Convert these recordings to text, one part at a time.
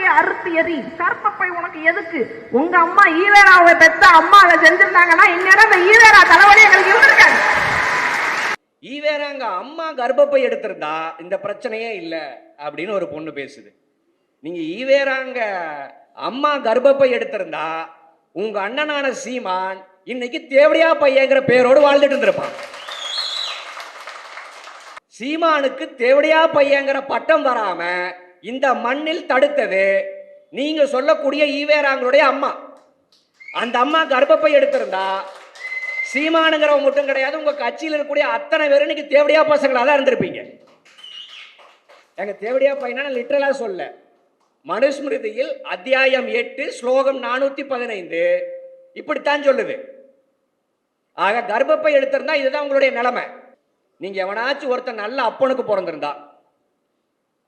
கர்ப்பப்பையை அறுத்து எறி கர்ப்பப்பை உனக்கு எதுக்கு? உங்க அம்மா ஈவேராவை பெத்த அம்மா அதை செஞ்சிருந்தாங்கன்னா இந்நேரம் இந்த ஈவேரா தலைவலி எங்களுக்கு இருந்திருக்காது. ஈவேராங்க அம்மா கர்ப்பப்பை எடுத்திருந்தா இந்த பிரச்சனையே இல்லை அப்படின்னு ஒரு பொண்ணு பேசுது. நீங்க ஈவேராங்க அம்மா கர்ப்பப்பை எடுத்திருந்தா உங்க அண்ணனான சீமான் இன்னைக்கு தேவடியா பையங்கிற பேரோடு வாழ்ந்துட்டு இருந்திருப்பான். சீமானுக்கு தேவடியா பையங்கிற பட்டம் வராம இந்த மண்ணில் தடுத்தது. நீங்க சொல்லக்கூடிய ஈவேராங்களுடைய அம்மா. அந்த அம்மா கர்ப்பப்பை எடுத்திருந்தா சீமானுங்கிறவங்க மட்டும் கிடையாது உங்க கட்சியில் இருக்கக்கூடிய அத்தனை பேரும் இன்னைக்கு தேவடியா பசங்களா தான் இருந்திருப்பீங்க. எங்க தேவடியா பையனா லிட்டரலா சொல்ல. மனுஸ்மிருதியில் அத்தியாயம் எட்டு ஸ்லோகம் நானூத்தி பதினைந்து. இப்படித்தான் சொல்லுது. ஆக கர்ப்பப்பை எடுத்திருந்தா இதுதான் உங்களுடைய நிலைமை. நீங்க எவனாச்சும் ஒருத்தன் நல்ல அப்பனுக்கு பிறந்திருந்தா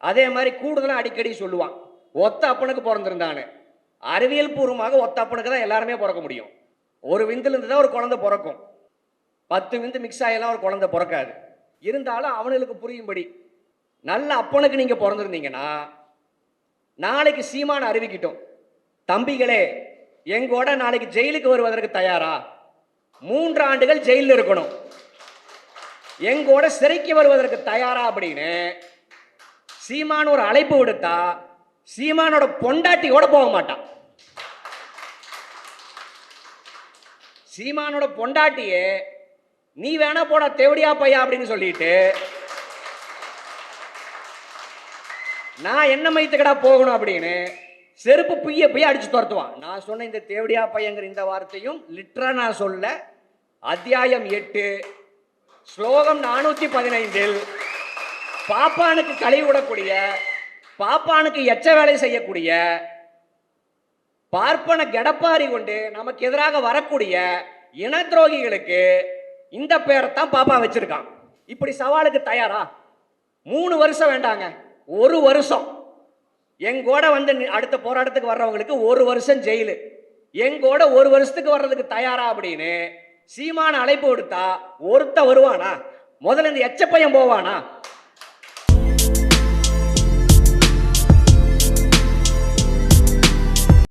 அதே மாதிரி கூடுதலாக அடிக்கடி சொல்லுவான். ஒத்த அப்பனுக்கு பிறந்திருந்தானு அறிவியல் பூர்வமாக ஒத்த அப்பனுக்கு தான் எல்லாருமே பிறக்க முடியும். ஒரு விந்துலேருந்து தான் ஒரு குழந்தை பிறக்கும். பத்து விந்து மிக்ஸ் ஆகியெல்லாம் ஒரு குழந்தை பிறக்காது. இருந்தாலும் அவனுக்கு புரியும்படி நல்ல அப்பனுக்கு நீங்கள் பிறந்திருந்தீங்கன்னா நாளைக்கு சீமான அறிவிக்கிட்டோம். தம்பிகளே எங்கூட நாளைக்கு ஜெயிலுக்கு வருவதற்கு தயாரா? மூன்று ஆண்டுகள் ஜெயிலில் இருக்கணும். எங்கூட சிறைக்கு வருவதற்கு தயாரா அப்படின்னு சீமான் ஒரு அழைப்பு விடுத்தா சீமானோட பொண்டாட்டியோட போக மாட்டான் சீமானோட பொண்டாட்டியே நீ வேணா போடா தேவடியா பையா அப்படின்னு சொல்லிட்டு நான் என்ன மைத்துக்கடா போகணும்? அப்படின்னு செருப்பு புய்ய போய் அடிச்சு துரத்துவான். நான் சொன்ன இந்த தேவடியா பையங்கிற இந்த வார்த்தையும் லிட்டரா நான் சொல்ல அத்தியாயம் எட்டு ஸ்லோகம் நானூத்தி பதினைந்தில் பாப்பானுக்கு கழிவு விடக்கூடிய பாப்பானுக்கு எச்ச வேலை செய்யக்கூடிய பார்ப்பன கெடப்பாரி கொண்டு நமக்கு எதிராக வரக்கூடிய இன துரோகிகளுக்கு இந்த பேரை தான் பாப்பா வச்சிருக்கான். இப்படி சவாலுக்கு தயாரா? மூணு வருஷம் வேண்டாங்க. ஒரு வருஷம். எங்கூட வந்து அடுத்த போராட்டத்துக்கு வர்றவங்களுக்கு ஒரு வருஷம் ஜெயிலு. எங்கூட ஒரு வருஷத்துக்கு வர்றதுக்கு தயாரா அப்படின்னு சீமான அழைப்பு விடுத்தா ஒருத்த வருவானா? முதல்ல இந்த எச்ச பையன் போவானா?